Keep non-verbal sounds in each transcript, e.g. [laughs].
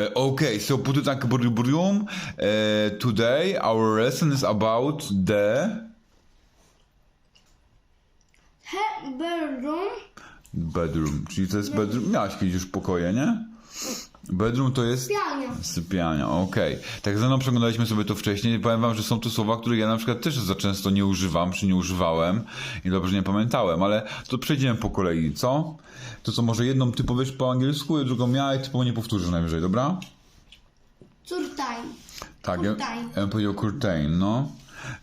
Uh, okay, so put it like room. Uh, today our lesson is about the He bedroom. bedroom. Czyli to jest bedroom. Miałaś kiedyś już pokoje, nie? Bedroom to jest Sypialnia. sypialnia, okej. Tak ze mną przeglądaliśmy sobie to wcześniej i powiem wam, że są tu słowa, których ja na przykład też za często nie używam, czy nie używałem i dobrze nie pamiętałem, ale to przejdziemy po kolei, co? To co, może jedną ty powiesz po angielsku, a drugą ja i ty po nie powtórzysz najwyżej, dobra? Curtain. Tak, ja, Curtain. ja bym powiedział curtain, no.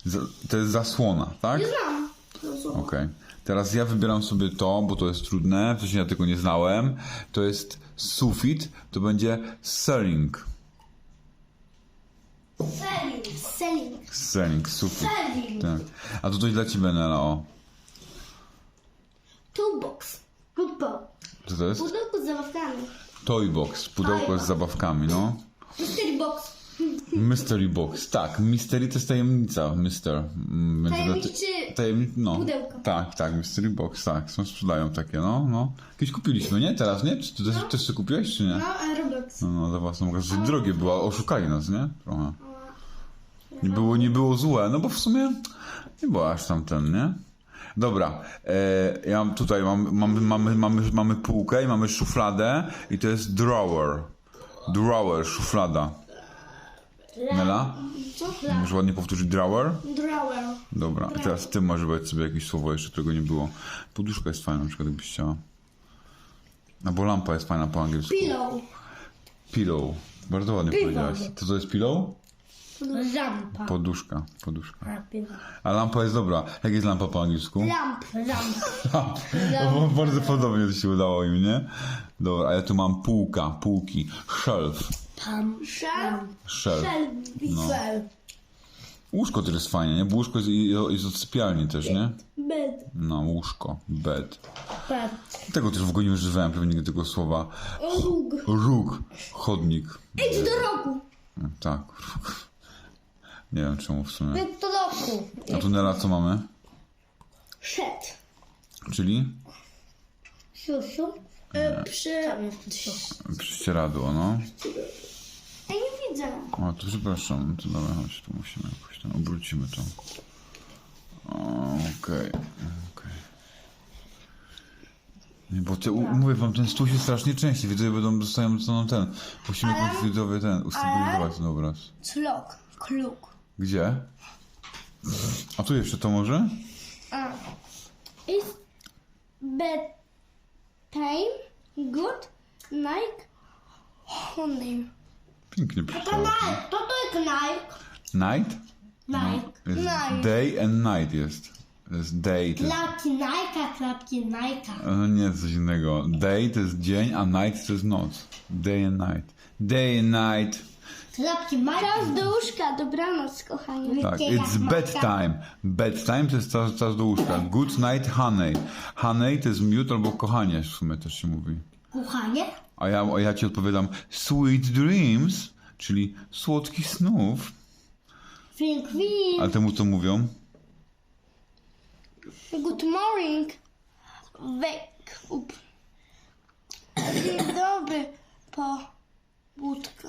Za- To jest zasłona, tak? Nie znam. To słowo. Okej. Teraz ja wybieram sobie to, bo to jest trudne, wcześniej ja tego nie znałem. To jest sufit, to będzie selling. Selling. Selling. Selling, sufit. Selling. Tak. A to coś dla ciebie, Nela, o. Toolbox. Pudełko. Co to jest? Pudełko z zabawkami. Toy box, pudełko z Toybox. zabawkami, no. Mystery box. Mystery box, tak. Mystery to jest tajemnica, mister. Mm, więc Tajemniczy dlatego- no. pudełko. Tak, tak, mystery box, tak. Są, sprzedają takie, no, no. Kiedyś kupiliśmy, nie? Teraz, nie? Czy ty też, też sobie kupiłeś, czy nie? No, a Roblox. No, no za własną kasę. Że drogie było, oszukali nas, nie? Trochę. Nie było, nie było złe, no bo w sumie nie było aż tam ten, nie? Dobra, e, ja mam tutaj mam, mamy, mamy, mamy, mamy półkę i mamy szufladę i to jest drawer. Drawer, szuflada. Nela? Co? Możesz ładnie powtórzyć drawer? Drawer. Dobra, i teraz ty możesz wybrać sobie jakieś słowo jeszcze, którego nie było. Poduszka jest fajna, na przykład jakbyś chciała. No bo lampa jest fajna po angielsku. Pillow. Pillow. Bardzo ładnie Pillow. powiedziałaś. Co to jest pillow? Lampa. Poduszka, poduszka. Lampa. A lampa jest dobra. Jak jest lampa po angielsku? Lamp. Lamp. [laughs] Lamp. No, bo bardzo podobnie to się udało im, nie? Dobra, a ja tu mam półka, półki, shelf, Tam. Shelf. No. Łóżko też jest fajnie, nie? Bo łóżko jest, jest od sypialni też, nie? Bed. No, łóżko, bed. Bed. Tego też w ogóle nie używałem pewnie nigdy tego słowa. Róg. Róg, chodnik. Idź do rogu. Tak, róg. Nie wiem czemu w sumie. Idź do roku. A tu Nela co mamy? Szedł. Czyli? Siusiu. E, przy... Prześcieradło, no. Ja nie widzę. O, to przepraszam, to dobra, chodź, tu musimy jakoś tam, obrócimy to. Okej, okej. Nie, Bo te, u- mówię wam, ten stół się strasznie części, widzowie będą, dostają co nam ten. Musimy jakoś widzowie ten, ustabilizować ten obraz. Clok. Kluk. Gdzie? A tu jeszcze to może? A. Is bed time good night honey. Pięknie To przeczytałem. night. To to jest night. Night? Night. Jest Night. day and night jest. Jest day, to jest, Klapki nighta, klapki nighta. no nie, coś innego. Day to jest dzień, a night to jest noc. Day and night. Day and night. Klapki. Czas do łóżka, dobranoc, kochani. Tak, it's bedtime. Bedtime to jest czas, czas do łóżka. Good night, honey. Honey to jest miód albo kochanie w sumie też się mówi. Kochanie? A ja, a ja ci odpowiadam sweet dreams, czyli słodkich snów. Think we. A temu co mówią? Good morning. Wake up. Dzień dobry. Po budka.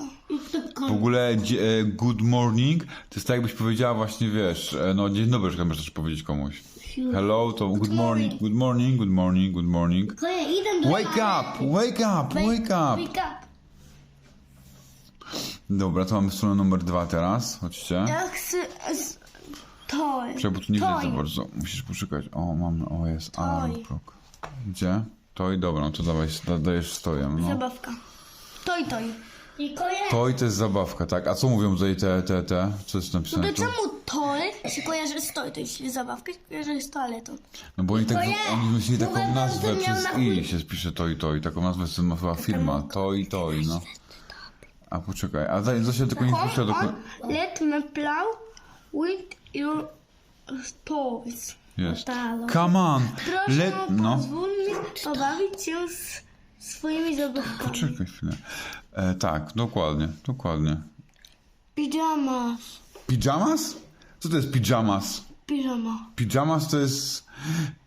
W ogóle e, good morning to jest tak jakbyś powiedziała właśnie, wiesz, e, no dzień dobry, że możesz powiedzieć komuś. Hello to good morning, good morning, good morning, good morning. Idę do Wake up, wake up, wake up. Wake up. Dobra, to mamy stronę numer dwa teraz, chodźcie. Ja chcę... s- To. Czekaj, bo tu nie Toy. widać za bardzo. Musisz poszukać. O, mamy, o jest, alarm Toy. clock. Gdzie? To i dobra, no to dawaj, da, dajesz stojem, no. Zabawka. Toj, toj. I kojarzy. To i to jest zabawka, tak. A co mówią tutaj te, te, te? Co jest No napisane to tu? czemu toj się kojarzy z toj? To jest zabawka się kojarzy z toaletą. No bo oni tak, Twoje! oni myśleli taką Mówię, nazwę że miał przez na i chuj. się spisze to i to i taką nazwę sobie ma firma. To i to i no. A poczekaj, a za- Zosia tylko nie słyszała do let me plow with your toys. Jest. Come on! Proszę, Let... No. pozwól mi pobawić się z swoimi zabawkami. Poczekaj chwilę. E, tak, dokładnie, dokładnie. Pijamas. Pijamas? Co to jest pijamas? Pijama. Pijamas to jest...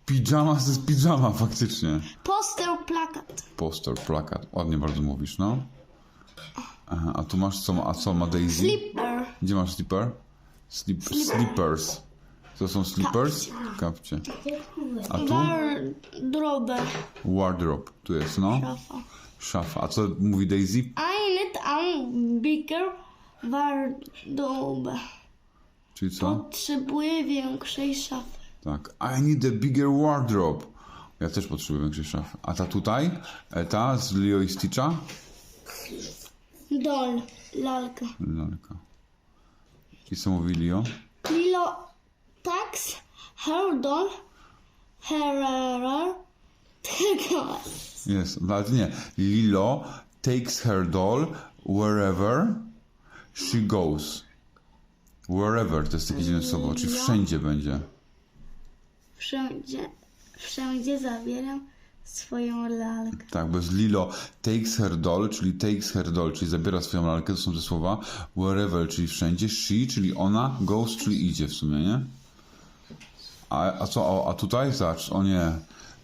Pijamas to jest pijama faktycznie. Poster plakat. Poster, plakat. Ładnie bardzo mówisz, no. Aha, a tu masz co, a co ma Daisy? Slipper. Gdzie masz slipper? Slip, slippers. To są slippers? Kapcie. A tu? Wardrobe. Wardrobe. Tu jest, no. Szafa. Szafa. A co mówi Daisy? I need a bigger wardrobe. Czyli co? Potrzebuję większej szafy. Tak. I need a bigger wardrobe. Ja też potrzebuję większej szafy. A ta tutaj? E, Ta z Leo i Stitcha? Doll. Lalka. Lalka. I co mówi Leo? Lilo tax her doll her tego Jest, ale to nie. Lilo takes her doll wherever she goes. Wherever to jest takie dziwne słowo, czyli wszędzie będzie. wszędzie wszędzie zabieram swoją lalkę. Tak, bez Lilo takes her doll, czyli takes her doll, czyli zabiera swoją lalkę, to są te słowa. Wherever, czyli wszędzie. She, czyli ona. Goes, czyli idzie w sumie, nie? A, a co, a, a tutaj? Zobacz, o nie.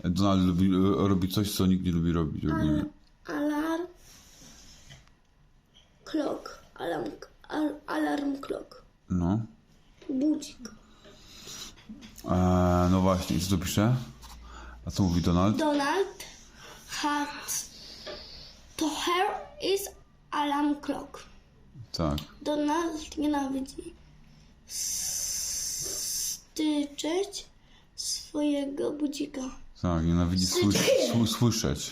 Donald lubi, robi coś, co nikt nie lubi robić. Alarm clock. Alarm, al, alarm clock. No. Budzik. Eee, no właśnie, co tu pisze? A co mówi Donald? Donald had to her is alarm clock. Tak. Donald nienawidzi styczeć swojego budzika. Tak, nienawidzi słysz, sły, słyszeć.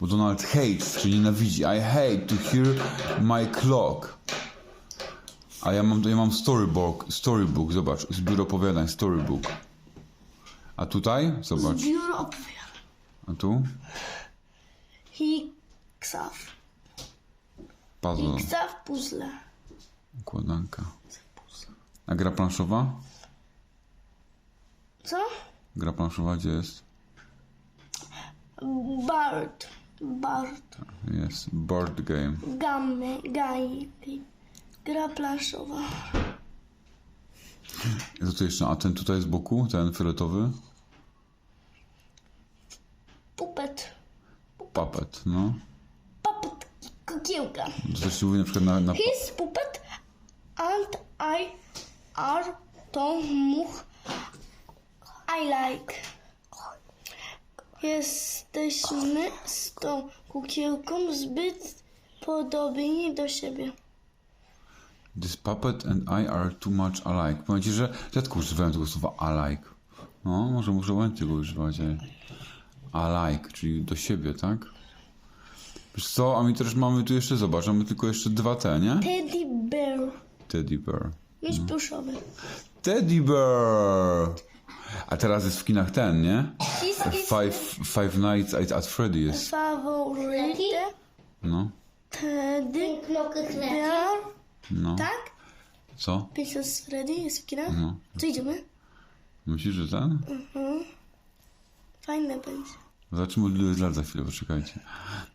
Bo Donald hates, czyli nienawidzi. I hate to hear my clock. A ja mam, ja mam storybook, storybook, zobacz, zbiór opowiadań, storybook. A tutaj? Zobacz. Biuro opowiada. A tu? Hiksaw. Puzzle, Hiksaw puzzle. układanka. A gra planszowa? Co? Gra planszowa gdzie jest? Bart. Bart. Jest. Board game. Gamy. Gaj. Gra planszowa. Co tu jeszcze? A ten tutaj z boku? Ten fioletowy? Pupet. Puppet, no. Puppet. Kukiełka. To też się mówi na przykład na... na His puppet and I are to much I like. Jesteśmy z tą kukiełką zbyt podobni do siebie. This puppet and I are too much alike. Powiem ci, że rzadko używałem tego słowa alike. No, może muszę więcej go używać. Alike, czyli do siebie, tak? Wiesz co, a my też mamy tu jeszcze, zobacz, mamy tylko jeszcze dwa te, nie? Teddy bear. Teddy bear. Miś pluszowy. Teddy bear! A teraz jest w kinach ten, nie? Five, five Nights at, at Freddy's. favorite. No, chleb. bear. no. Tak? Co? Princess Freddy jest w kinach? No. Co idziemy? Myślisz, że ten? Fajne będzie. Zobaczymy, ile jest lat za chwilę, poczekajcie.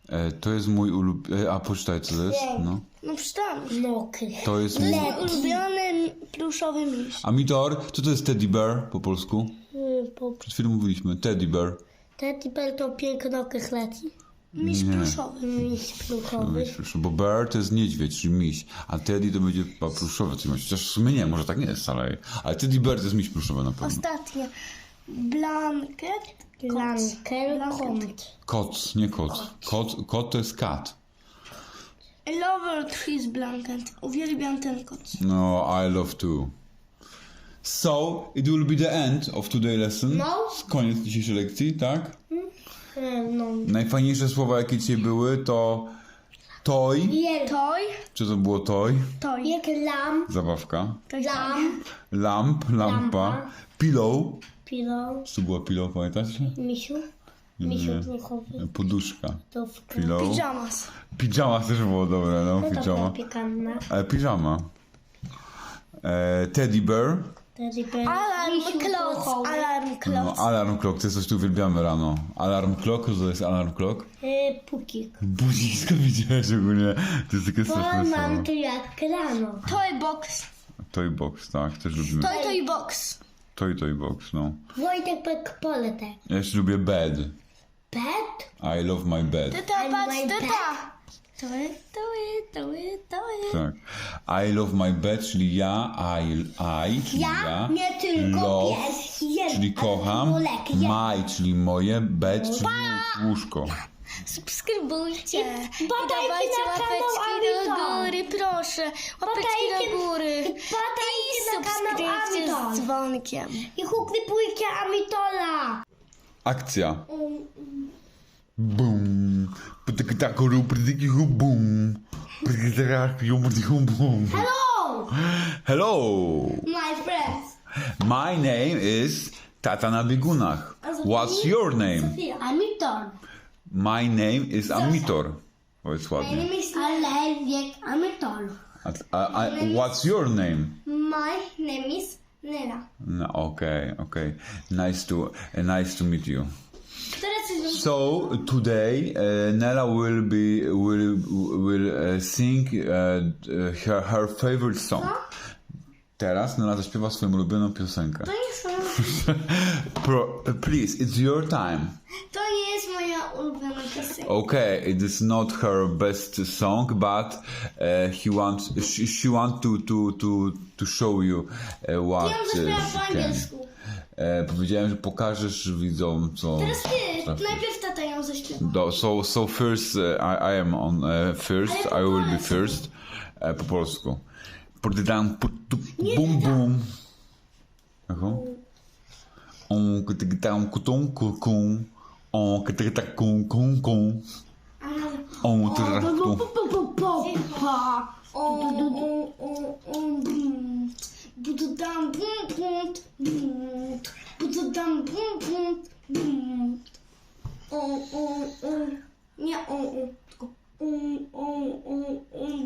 E, to jest mój ulubiony... A, poczytaj, co to jest? No. No przeczytałam. Knokę. To jest mój... Mój ulubiony pluszowy miś. Amitor, co to jest teddy bear po polsku? Po Przed chwilą mówiliśmy. Teddy bear. Teddy bear to piękno chleci. Miś Nie. pluszowy. Miś proszę, Bo bear to jest niedźwiedź, czyli miś. A teddy to będzie pluszowy. Chociaż w sumie nie, może tak nie jest wcale. Ale teddy bear to jest miś pluszowy na pewno. Ostatnie. Blanket. Blanket. kąt. Kot, nie kot. Kot, kot to jest kat. I love his blanket. Uwielbiam ten kot. No, I love too. So, it will be the end of today lesson. No. Koniec dzisiejszej lekcji, tak? No. Najfajniejsze słowa, jakie dzisiaj były, to toy. Jer. Toy. Czy to było toy? Toy. Jak lam. Zabawka. Lam. Lamp, lampa. Lampa. Pillow. Pilo. Co to było pillow, pamiętasz? Misiu. Misiu pluchowy. Poduszka. Pillow. Pijamas. Pijama też było dobre, no, No pijama. piekanna. E, piżama. E, teddy bear. Alarm clock. Alarm No, clock. alarm clock, to jest coś, tu uwielbiamy rano. Alarm clock, co to jest alarm clock? E, Pukik. Budzik, skąd [laughs] widziałeś ogólnie? To jest takie Bo straszne mam słowo. tu jak rano. Toy box. Toy box, tak, też lubimy. Toy toy box. Toy toy box, no. Wojtek Pekpoletek. Ja jeszcze lubię bed. Pet? I love my bed. And patrz, my teta. To jest, to to jest, to jest. Tak. I love my bed, czyli ja, I, I czyli ja. Ja, nie tylko love, pies. Czyli kocham. jem. My, czyli moje, bed, czyli łóżko. Subskrybujcie. I dawajcie łapeczki do góry, proszę. Łapeczki do góry. I Amiton. z dzwonkiem. I huklipujcie Amitola. Akcja. Bum. Hello, Hello. my friends. My name is Tata na biegunach. What's your name? Amitor. My name is Amitor. Powiedz ładnie. Ale wiek Amitol. A, a, a, what's your name? My name is Nela. No, okay, okay. Nice to nice to meet you. Jest So today uh, Nella will be will will uh, sing uh, her her favorite song. Teraz Nella zaśpiewa swoją ulubioną piosenkę. To są... [laughs] Pro, please, it's your time. To nie jest moja ulubiona piosenka. Okay, it is not her best song, but uh, he wants she, she want to to to to show you uh, what uh, she can. E, powiedziałem, że pokażesz widzom, co. Teraz ty, najpierw tata ją zaśpiewa. Do, so, so first, uh, I, I am on uh, first, I will be first. E, po polsku. Podydam, bum, tak. bum. Jaką? On, kytykitam, kutum, kukum. On, kytykitak, kum, kum, kum. On, tyrak, tum. Bududam bum bum bum. Bududam bum bum bum. O o o. Nie o o. Tylko um um um um